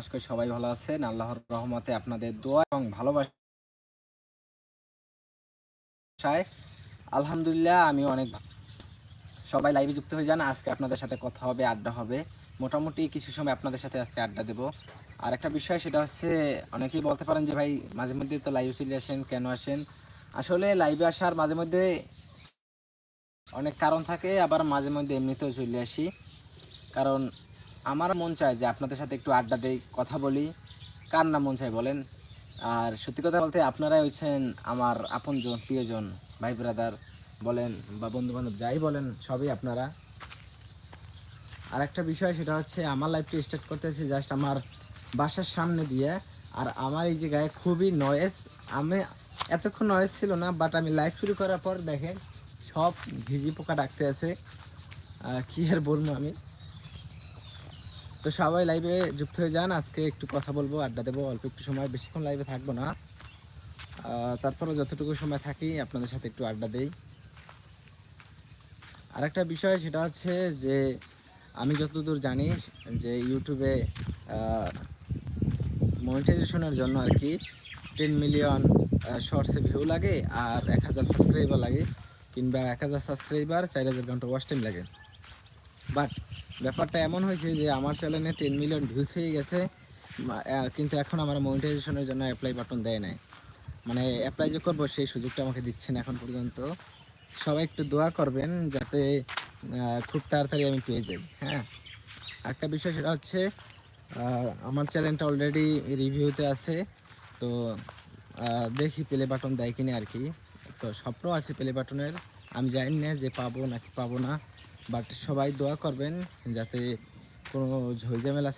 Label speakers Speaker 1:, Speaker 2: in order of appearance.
Speaker 1: আশা করি সবাই ভালো আছেন। আল্লাহর রহমতে আপনাদের দোয়া এবং ভালোবাসায়। আলহামদুলিল্লাহ আমি অনেক সবাই লাইভে যুক্ত হয়ে যান। আজকে আপনাদের সাথে কথা হবে, আড্ডা হবে। মোটামুটি কিছু সময় আপনাদের সাথে আজকে আড্ডা দেব। আর একটা বিষয় সেটা হচ্ছে, অনেকেই বলতে পারেন যে ভাই, মাঝে মধ্যে তো লাইভে চলে আসেন, কেন আসেন? আসলে লাইভে আসার মাঝে মধ্যে অনেক কারণ থাকে, আবার মাঝে মধ্যে এমনিতেও চলে আসি। কারণ আমার মন চায় যে আপনাদের সাথে একটু আড্ডা দেই, কথা বলি। কার না মন চায় বলেন? আর সত্যি কথা বলতে আপনারাই হচ্ছেন আমার আপনজন, প্রিয়জন, ভাই ব্রাদার বলেন বা বন্ধু বান্ধব যাই বলেন, সবই আপনারা। আর একটা বিষয়, সেটা হচ্ছে আমার লাইফটা স্টার্ট করতেছি জাস্ট আমার বাসার সামনে দিয়ে। আর আমার এই জায়গায় খুবই নয়েজ আমি এতক্ষণ নয়েজ ছিল না বাট আমি লাইভ শুরু করার পর দেখেন সব ভিজি পোকা ডাকতে আছে। কি আর বলব আমি? তো সবাই লাইভে যুক্ত হয়ে যান। আজকে একটু কথা বলব, আড্ডা দেবো, অল্প একটু সময়, বেশিক্ষণ লাইভে থাকব না। তারপরে যতটুকু সময় থাকি, আপনাদের সাথে একটু আড্ডা দেই। আর একটা বিষয় সেটা হচ্ছে যে, আমি যতদূর জানি যে ইউটিউবে মনিটাইজেশনের জন্য আর কি টেন মিলিয়ন শর্টসে ভিউ লাগে আর এক হাজার সাবস্ক্রাইবার লাগে কিংবা এক হাজার সাবস্ক্রাইবার চার হাজার ঘণ্টা ওয়াচ টাইম লাগে। বাট ব্যাপারটা এমন হয়েছে যে আমার চ্যানেলে টেন মিলিয়ন ভিউজ হয়ে গেছে কিন্তু এখন আমার মনিটাইজেশনের জন্য অ্যাপ্লাই বাটন দেয় নাই। মানে অ্যাপ্লাই যে করব সেই সুযোগটা আমাকে দিচ্ছেন এখন পর্যন্ত। সবাই একটু দোয়া করবেন যাতে খুব তাড়াতাড়ি আমি পেয়ে যাই হ্যাঁ? একটা বিষয় সেটা হচ্ছে আমার চ্যানেলটা অলরেডি রিভিউতে আছে, তো দেখি প্লে বাটন দেয় কিনা আর কি। তো স্বপ্ন আছে প্লে বাটনের আমি জানি না যে পাবো নাকি পাবো না। বাট সবাই দোয়া করবেন যাতে কোনো ঝই ঝামেলা